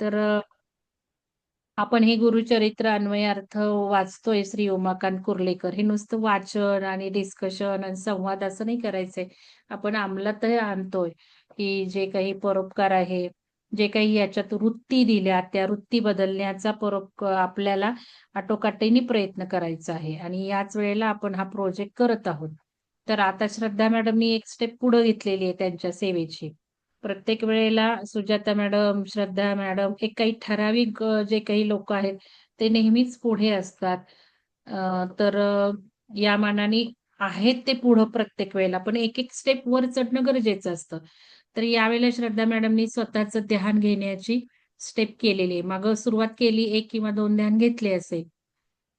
तर आपण हे गुरुचरित्र अन्वयार्थ वाचतोय श्री उमाकांत कुर्लेकर. हे नुसतं वाचन आणि डिस्कशन आणि संवाद असं नाही करायचंय. आपण अंमलातही आणतोय की जे काही परोपकार आहे जे काही याच्यात वृत्ती दिल्या त्या वृत्ती बदलण्याचा परोप आपल्याला आटोकाटीने प्रयत्न करायचा आहे. आणि याच वेळेला आपण हा प्रोजेक्ट करत आहोत. तर आता श्रद्धा मॅडमनी एक स्टेप पुढे घेतलेली आहे त्यांच्या सेवेची. प्रत्येक वेळेला सुजाता मॅडम श्रद्धा मॅडम एक काही ठराविक जे काही लोक आहेत ते नेहमीच पुढे असतात. तर या मानाने आहेत ते पुढं प्रत्येक वेळेला पण एक एक स्टेप वर चढणं गरजेचं असतं. तर यावेळेला श्रद्धा मॅडमनी स्वतःच ध्यान घेण्याची स्टेप केलेली आहे. माग सुरुवात केली एक किंवा दोन ध्यान घेतले असेल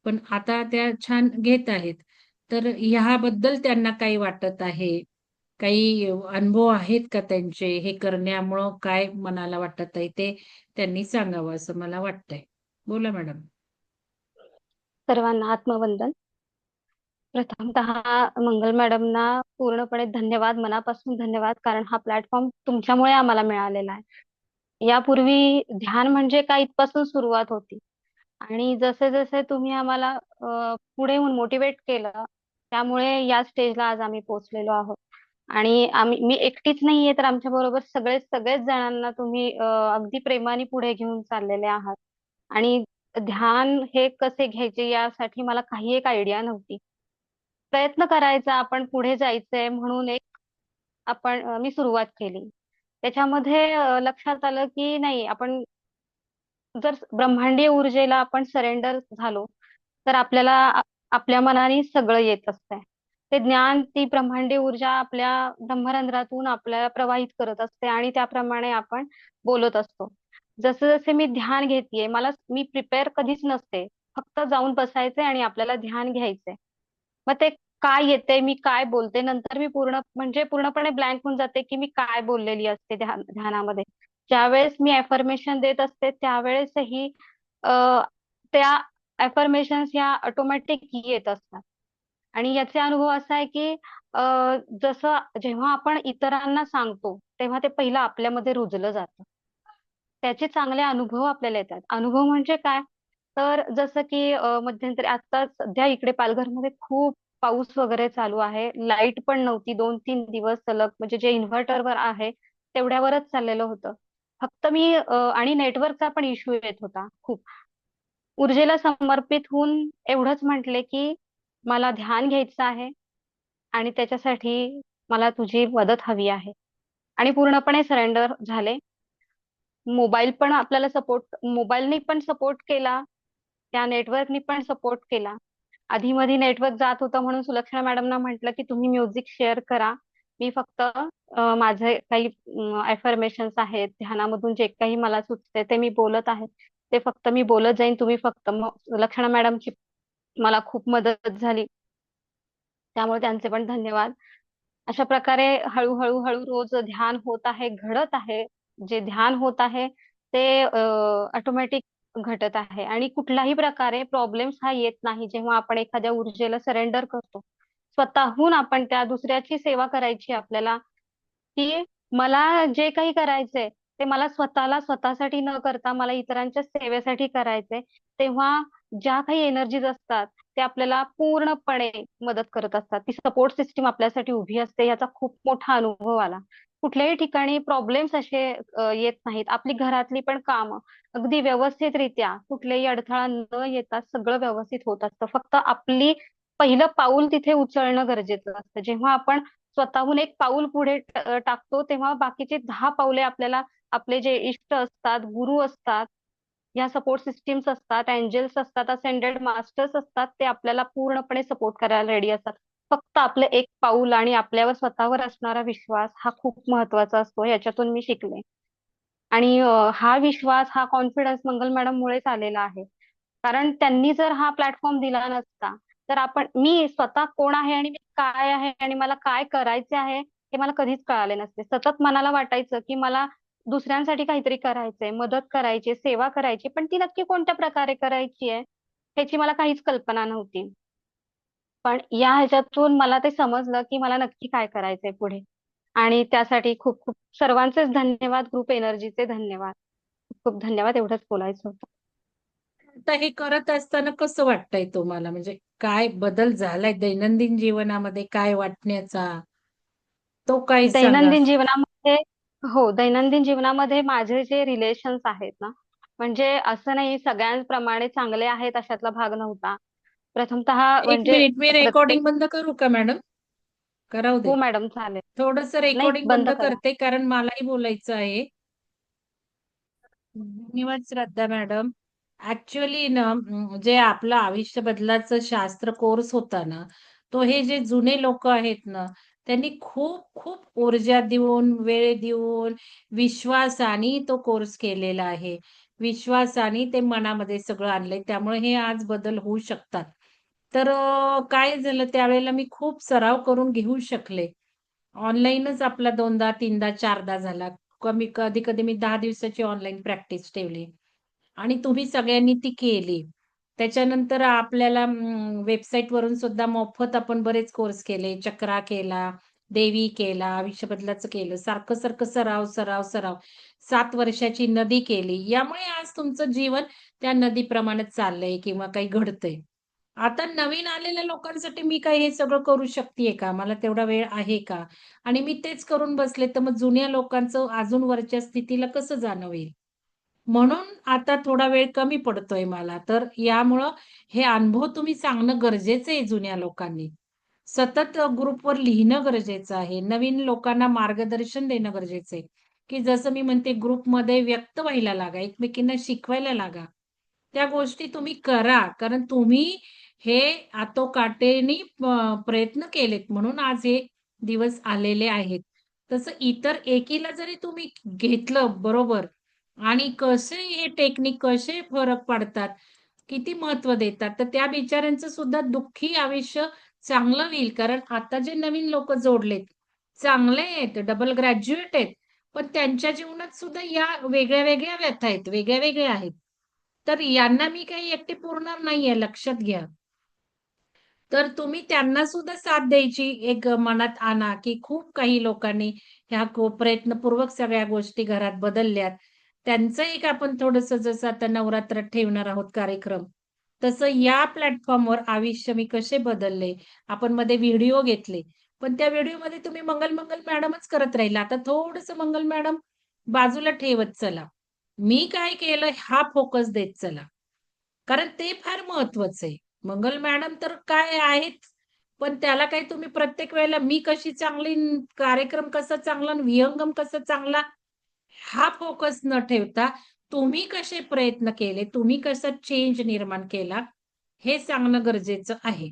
पण आता त्या छान घेत आहेत. तर ह्याबद्दल त्यांना काही वाटत आहे? काही अनुभव आहेत का त्यांचे? हे करण्यामुळं काय मनाला वाटत आहे ते त्यांनी सांगावं असं मला वाटतंय. बोला मॅडम. सर्वांना आत्मवंदन. प्रथमत मंगल मॅडमना पूर्णपणे धन्यवाद मनापासून धन्यवाद कारण हा प्लॅटफॉर्म तुमच्यामुळे आम्हाला मिळालेला आहे. यापूर्वी ध्यान म्हणजे काय इथपासून सुरुवात होती. आणि जसे जसे तुम्ही आम्हाला पुढे येऊन मोटिवेट केलं त्यामुळे या स्टेजला आज आम्ही पोहोचलेलो आहोत. आणि आम्ही मी एकटीच नाहीये तर आमच्या बरोबर सगळे सगळेच जणांना तुम्ही अगदी प्रेमाने पुढे घेऊन चाललेले आहात. आणि ध्यान हे कसे घ्यायचे यासाठी मला काही एक आयडिया नव्हती. प्रयत्न करायचा आपण पुढे जायचंय म्हणून एक आपण मी सुरुवात केली. त्याच्यामध्ये लक्षात आलं की नाही आपण जर ब्रह्मांडीय ऊर्जेला आपण सरेंडर झालो तर आपल्याला आपल्या मनाने सगळं येत असतंय. ते ज्ञान ती ब्रह्मांडी ऊर्जा आपल्या ब्रह्मरंध्रातून आपल्याला प्रवाहित करत असते आणि त्याप्रमाणे आपण बोलत असतो. जसे जसे मी ध्यान घेतेय मला मी प्रिपेअर कधीच नसते. फक्त जाऊन बसायचे आणि आपल्याला ध्यान घ्यायचंय मग ते काय येते मी काय बोलते? नंतर मी पूर्ण म्हणजे पूर्णपणे ब्लँक होऊन जाते की मी काय बोललेली असते ध्यान ध्यानामध्ये. ज्यावेळेस मी एफर्मेशन देत असते त्यावेळेसही त्या एफर्मेशन या ऑटोमॅटिक येत असतात. आणि याचे अनुभव असा आहे की जसं जेव्हा आपण इतरांना सांगतो तेव्हा ते पहिलं आपल्यामध्ये रुजलं जातं. त्याचे चांगले अनुभव आपल्याला येतात. अनुभव म्हणजे काय? तर जसं की मध्यंतरी आता सध्या इकडे पालघरमध्ये खूप पाऊस वगैरे चालू आहे. लाइट पण नव्हती. दोन तीन दिवस सलग म्हणजे जे इन्व्हर्टरवर आहे तेवढ्यावरच चाललेलं होतं. फक्त मी आणि नेटवर्कचा पण इश्यू येत होता खूप. ऊर्जेला समर्पित होऊन एवढंच म्हटले की मला ध्यान घ्यायचं आहे आणि त्याच्यासाठी मला तुझी मदत हवी आहे. आणि पूर्णपणे सरेंडर झाले. मोबाईल पण आपल्याला सपोर्ट मोबाईलनी पण सपोर्ट केला. त्या नेटवर्कनी पण सपोर्ट केला. आधी मधी नेटवर्क जात होतं म्हणून सुलक्षणा मॅडमना म्हटलं की तुम्ही म्युझिक शेअर करा. मी फक्त माझे काही अफर्मेशन्स आहेत. ध्यानामधून जे काही मला सुचते ते मी बोलत आहे. ते फक्त मी बोलत जाईन. तुम्ही फक्त लक्षणा मॅडमची मला खूप मदत झाली. त्यामुळे त्यांचे पण धन्यवाद. अशा प्रकारे हळूहळू हळू रोज ध्यान होत आहे घडत आहे. जे ध्यान होत आहे ते ऑटोमॅटिक घटत आहे. आणि कुठल्याही प्रकारे प्रॉब्लेम्स हा येत नाही. जेव्हा आपण एखाद्या ऊर्जेला सरेंडर करतो स्वतःहून आपण त्या दुसऱ्याची सेवा करायची आपल्याला की मला जे काही करायचंय ते मला स्वतःला स्वतःसाठी न करता मला इतरांच्या सेवेसाठी करायचंय. तेव्हा ज्या काही एनर्जीज असतात ते आपल्याला पूर्णपणे मदत करत असतात. ती सपोर्ट सिस्टीम आपल्यासाठी उभी असते याचा खूप मोठा अनुभव आला. कुठल्याही ठिकाणी प्रॉब्लेम्स असे येत नाहीत. आपली घरातली पण काम अगदी व्यवस्थितरित्या कुठलेही अडथळा न येता सगळं व्यवस्थित होत असतं. फक्त आपली पहिलं पाऊल तिथे उचलणं गरजेचं असतं. जेव्हा आपण स्वतःहून एक पाऊल पुढे टाकतो तेव्हा बाकीचे दहा पावले आपल्याला आपले जे इष्ट असतात गुरु असतात या सपोर्ट सिस्टीम्स असतात एंजल्स असतात असेंडेड मास्टर्स असतात ते आपल्याला पूर्णपणे सपोर्ट करायला रेडी असतात. फक्त आपलं एक पाऊल आणि आपल्यावर स्वतःवर असणारा विश्वास हा खूप महत्त्वाचा असतो याच्यातून मी शिकले. आणि हा विश्वास हा कॉन्फिडन्स मंगल मॅडम मुळेच आलेला आहे. कारण त्यांनी जर हा प्लॅटफॉर्म दिला नसता तर आपण मी स्वतः कोण आहे आणि मी काय आहे आणि मला काय करायचे आहे हे मला कधीच कळाले नसते. सतत मनाला वाटायचं की मला दुसऱ्यांसाठी काहीतरी करायचंय मदत करायची सेवा करायची पण ती नक्की कोणत्या प्रकारे करायची आहे ह्याची मला काहीच कल्पना नव्हती पण या ह्याच्यातून मला ते समजलं की मला नक्की काय करायचंय पुढे आणि त्यासाठी खूप खूप सर्वांचेच धन्यवाद ग्रुप एनर्जीचे धन्यवाद खूप धन्यवाद एवढंच बोलायचं होतं. आता हे करत असताना कसं वाटतंय तुम्हाला? म्हणजे काय बदल झालाय दैनंदिन जीवनामध्ये काय वाटण्याचा? तो काही सांगा. दैनंदिन जीवनामध्ये हो, दैनंदिन जीवनामध्ये माझे जे रिलेशन्स आहेत ना, म्हणजे असं नाही सगळ्यांप्रमाणे चांगले आहेत अशातला भाग नव्हता. प्रथमतः एक म्हणजे मिनिट मी प्रत्येक रेकॉर्डिंग बंद करू का मॅडम? का राहू हो दे? मॅडम चालेल. थोडंसं नाही रेकॉर्डिंग बंद बंद करा. करते कारण मलाही बोलायचं आहे. धन्यवाद श्रद्धा मॅडम. ॲक्चुअली ना अं, जे आपलं आयुष्य बदलाचं शास्त्र कोर्स होता ना, तो हे जे जुने लोकं आहेत ना, त्यांनी खूप खूप ऊर्जा देऊन, वेळ देऊन, विश्वासाने तो कोर्स केलेला आहे. विश्वासाने ते मनामध्ये सगळं आणलंय. त्यामुळे हे आज बदल होऊ शकतात. तर काय झालं त्यावेळेला मी खूप सराव करून घेऊ शकले. ऑनलाईनच आपला 2दा, 3दा, 4दा झाला. कमी कधी-कधी मी दहा दिवसाची ऑनलाईन प्रॅक्टिस ठेवली आणि तुम्ही सगळ्यांनी ती केली. त्याच्यानंतर आपल्याला वेबसाईट वेबसाईटवरून सुद्धा मोफत आपण बरेच कोर्स केले. चक्रा केला, देवी केला, आयुष्य बदलाचं केलं. सारखं-सारखं सराव, सराव, सराव. सात वर्षाची नदी केली. यामुळे आज तुमचं जीवन त्या नदीप्रमाणे चाललंय किंवा काही घडतंय. आता नवीन आलेल्या लोकांसाठी मी काय हे सगळं करू शकते का? मला तेवढा वेळ आहे का? आणि मी तेच करून बसले, तर मग जुन्या लोकांचं अजून वरच्या स्थितीला कसं जाणवेल? म्हणून आता थोडा वेळ कमी पडतोय मला. तर यामुळं हे अनुभव तुम्ही सांगणं गरजेचं आहे जुन्या लोकांनी. सतत ग्रुपवर लिहिणं गरजेचं आहे. नवीन लोकांना मार्गदर्शन देणं गरजेचं आहे, की जसं मी म्हणते ग्रुपमध्ये व्यक्त व्हायला लागा, एकमेकींना शिकवायला लागा. त्या गोष्टी तुम्ही करा. कारण तुम्ही हे आटोकाटेने प्रयत्न केलेत म्हणून आज हे दिवस आलेले आहेत. तसं इतर एकीला जरी तुम्ही घेतलं बरोबर आणि कसे हे टेक्निक कसे फरक पडतात किती महत्त्व देतात, तर त्या बिचाऱ्यांचं सुद्धा दुःखी आयुष्य चांगलं होईल. कारण आता जे नवीन लोक जोडलेत, चांगले आहेत, डबल ग्रॅज्युएट आहेत. पण त्यांच्या जीवनात सुद्धा या वेगळ्या-वेगळ्या व्यथा आहेत, वेगळ्या-वेगळ्या आहेत. तर यांना मी काही एकटी पुरणार नाहीये, लक्षात घ्या. तर तुम्ही त्यांना सुद्धा साथ द्यायची एक मनात आणा, की खूप काही लोकांनी ह्या प्रयत्नपूर्वक सगळ्या गोष्टी घरात बदलल्यात. त्यांचं एक आपण थोडस जसं आता नवरात्रात ठेवणार आहोत कार्यक्रम, तसं या प्लॅटफॉर्मवर आयुष्य मी कसे बदलले, आपण मध्ये व्हिडिओ घेतले. पण त्या व्हिडिओमध्ये तुम्ही मंगल-मंगल मॅडमच करत राहिला. आता थोडस मंगल मॅडम बाजूला ठेवत चला. मी काय केलं हा फोकस देत चला. कारण ते फार महत्वाचं आहे. मंगल मॅडम तर काय आहेच, पण त्याला काही तुम्ही प्रत्येक वेळेला मी कशी चांगली, कार्यक्रम कसा चांगला, आणि विहंगम कसा चांगला, हा फोकस न ठेवता तुम्ही कसे प्रयत्न केले, तुम्ही कसा चेंज निर्माण केला, हे सांगणं गरजेचं आहे.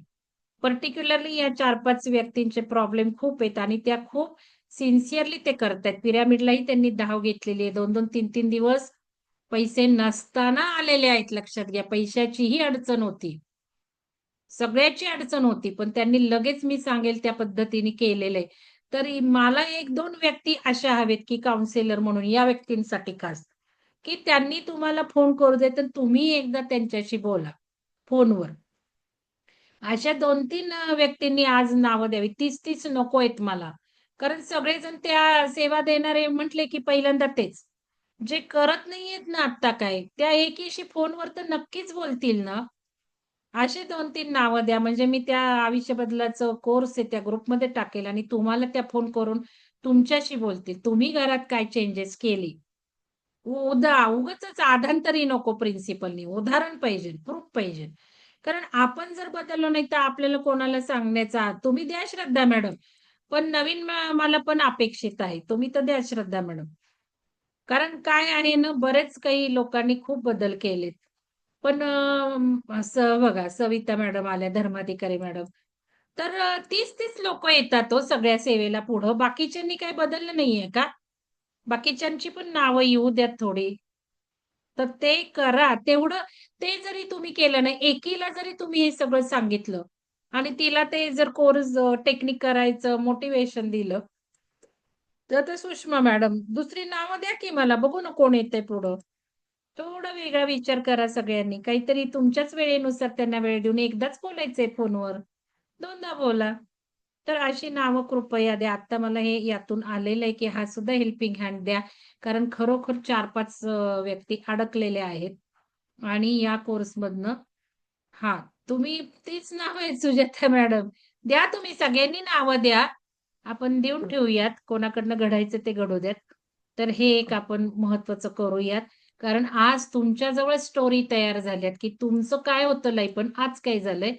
पर्टिक्युलरली या 4-5 व्यक्तींचे प्रॉब्लेम खूप आहेत आणि त्या खूप सिन्सिअरली ते करतायत. पिरॅमिडलाही त्यांनी धाव घेतलेली आहे. 2-2, 3-3 दिवस पैसे नसताना आलेले आहेत लक्षात घ्या. पैशाचीही अडचण होती. सगळ्याची अडचण होती, पण त्यांनी लगेच मी सांगेल त्या पद्धतीने केलेलं आहे. तर मला 1-2 व्यक्ती अशा हवेत, की काउन्सिलर म्हणून या व्यक्तींसाठी खास, की त्यांनी तुम्हाला फोन करू दे तर तुम्ही एकदा त्यांच्याशी बोला फोनवर. अशा दोन तीन व्यक्तींनी आज नावं द्यावी. तीच तीच नको आहेत मला. कारण सगळेजण त्या सेवा देणारे म्हटले, की पहिल्यांदा तेच. जे करत नाहीयेत ना आत्ता काय, त्या एकीशी फोनवर तर नक्कीच बोलतील ना. असे 2-3 नावं द्या, म्हणजे मी त्या आयुष्य बदलाचं कोर्स आहे त्या ग्रुपमध्ये टाकेल आणि तुम्हाला त्या फोन करून तुमच्याशी बोलतील. तुम्ही घरात काय चेंजेस केली. उदा उगाचच आधांतरी नको प्रिन्सिपलनी. उदाहरण पाहिजे, प्रूफ पाहिजे. कारण आपण जर बदललो नाही, तर आपल्याला कोणाला सांगण्याचा तुम्ही द्या श्रद्धा मॅडम. पण नवीन मला पण अपेक्षित आहे. तुम्ही तर द्या श्रद्धा मॅडम. कारण काय आहे ना, बरेच काही लोकांनी खूप बदल केलेत. पण असं बघा सविता मॅडम आल्या, धर्माधिकारी मॅडम. तर तीस तीस लोक येतात हो सगळ्या सेवेला पुढं. बाकीच्यांनी काही बदललं नाहीये का? बाकीच्यांची पण नावं येऊ द्यात थोडी. तर ते करा. तेवढं ते जरी तुम्ही केलं ना एकीला जरी तुम्ही हे सगळं सांगितलं आणि तिला ते जर कोर्स टेक्निक करायचं मोटिवेशन दिलं, तर ते सुषमा मॅडम. दुसरी नावं द्या की मला, बघू ना कोण येतंय पुढं. थोडा वेगळा विचार करा सगळ्यांनी. काहीतरी तुमच्याच वेळेनुसार त्यांना वेळ देऊन एकदाच बोलायचंय फोनवर. दोनदा बोला. तर अशी नावं कृपया द्या. आता मला हे यातून आलेलं आहे, की हा सुद्धा हेल्पिंग हँड द्या. कारण खरोखर चार पाच व्यक्ती अडकलेल्या आहेत आणि या कोर्समधनं हा तुम्ही तीच नाव आहेत सुजाता मॅडम. द्या तुम्ही सगळ्यांनी नावं द्या. आपण देऊन ठेवूयात. कोणाकडनं घडायचं ते घडू द्यात. तर हे एक आपण महत्वाचं करूयात. कारण आज तुमच्याजवळ स्टोरी तयार झाल्यात, की तुमचं काय होतं लाईफ पण आज काय झालंय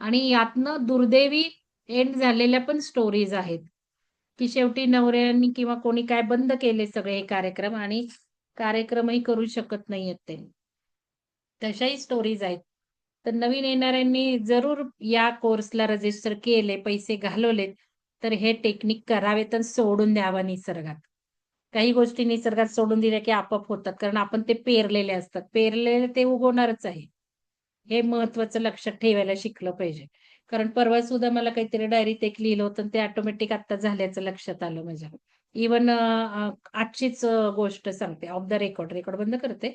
आणि यातनं दुर्दैवी एंड झालेल्या पण स्टोरीज आहेत, की शेवटी नवऱ्यानी किंवा कोणी काय बंद केले सगळे हे कार्यक्रम आणि कार्यक्रमही करू शकत नाहीयेत ते. तशाही स्टोरीज आहेत. तर नवीन येणाऱ्यांनी जरूर या कोर्सला रजिस्टर केले, पैसे घालवलेत, तर हे टेक्निक करावेत आणि सोडून द्यावा निसर्गात. काही गोष्टी निसर्गात सोडून दिल्या, की आपोआप होतात. कारण आपण ते पेरलेले असतात. पेरलेले ते उगवणारच आहे. हे महत्त्वाचं लक्षात ठेवायला शिकलं पाहिजे. कारण परवा सुद्धा मला काहीतरी डायरीत एक लिहिलं होतं आणि ते ऑटोमॅटिक आता झाल्याचं लक्षात आलं माझ्या. इव्हन आजचीच गोष्ट सांगते ऑफ द रेकॉर्ड. रेकॉर्ड बंद करते.